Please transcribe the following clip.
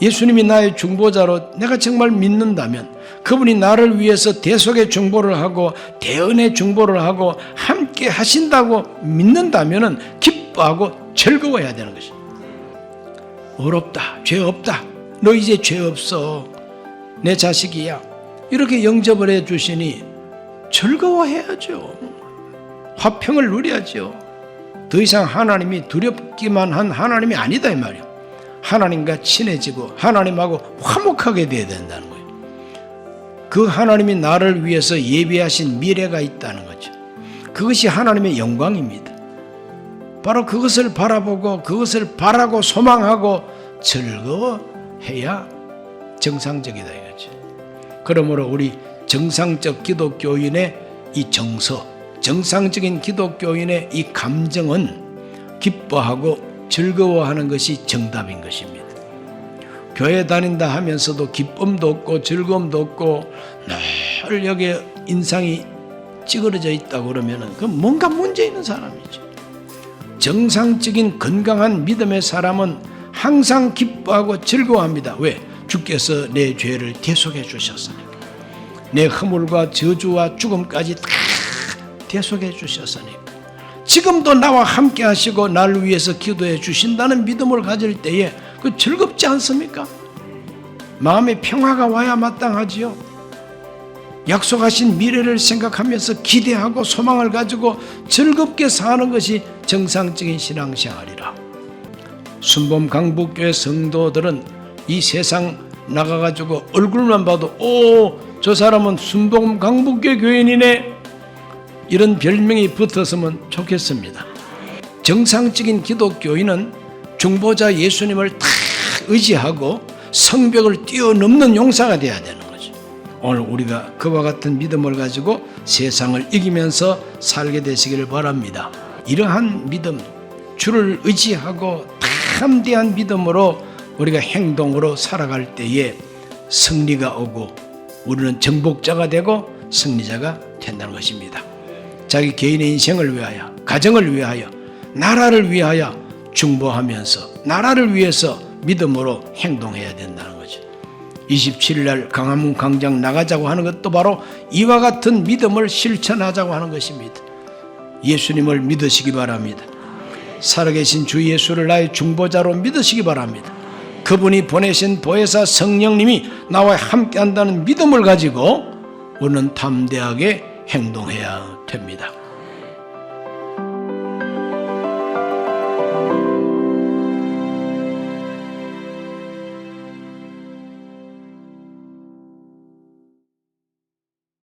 예수님이 나의 중보자로 내가 정말 믿는다면 그분이 나를 위해서 대속의 중보를 하고 대언의 중보를 하고 함께 하신다고 믿는다면 기뻐하고 즐거워해야 되는 것이 어렵다. 죄 없다. 너 이제 죄 없어. 내 자식이야. 이렇게 영접을 해 주시니 즐거워해야죠. 화평을 누려야죠. 더 이상 하나님이 두렵기만 한 하나님이 아니다 이 말이에요 하나님과 친해지고 하나님하고 화목하게 돼야 된다는 거예요. 그 하나님이 나를 위해서 예비하신 미래가 있다는 거죠. 그것이 하나님의 영광입니다. 바로 그것을 바라보고 그것을 바라고 소망하고 즐거워해야 정상적이다 이거죠. 그러므로 우리 정상적 기독교인의 이 정서, 정상적인 기독교인의 이 감정은 기뻐하고 즐거워하는 것이 정답인 것입니다. 교회 다닌다 하면서도 기쁨도 없고 즐거움도 없고 늘 여기 인상이 찌그러져 있다고 그러면은 그 뭔가 문제 있는 사람이죠. 정상적인 건강한 믿음의 사람은 항상 기뻐하고 즐거워합니다. 왜? 주께서 내 죄를 대속해 주셨으니까. 내 허물과 저주와 죽음까지 다 대속해 주셨으니까. 지금도 나와 함께 하시고 나를 위해서 기도해 주신다는 믿음을 가질 때에 그 즐겁지 않습니까? 마음의 평화가 와야 마땅하지요. 약속하신 미래를 생각하면서 기대하고 소망을 가지고 즐겁게 사는 것이 정상적인 신앙생활이라. 순범 강북교회 성도들은 이 세상 나가가지고 얼굴만 봐도 오 저 사람은 순범 강북교회 교인이네 이런 별명이 붙었으면 좋겠습니다. 정상적인 기독교인은 중보자 예수님을 다 의지하고 성벽을 뛰어넘는 용사가 되어야 되는 거죠. 오늘 우리가 그와 같은 믿음을 가지고 세상을 이기면서 살게 되시기를 바랍니다. 이러한 믿음, 주를 의지하고 담대한 믿음으로 우리가 행동으로 살아갈 때에 승리가 오고 우리는 정복자가 되고 승리자가 된다는 것입니다. 자기 개인의 인생을 위하여, 가정을 위하여, 나라를 위하여 중보하면서 나라를 위해서 믿음으로 행동해야 된다는 거죠. 27일 날 강화문 광장 나가자고 하는 것도 바로 이와 같은 믿음을 실천하자고 하는 것입니다. 예수님을 믿으시기 바랍니다. 살아계신 주 예수를 나의 중보자로 믿으시기 바랍니다. 그분이 보내신 보혜사 성령님이 나와 함께 한다는 믿음을 가지고 우리는 담대하게 행동해야 됩니다.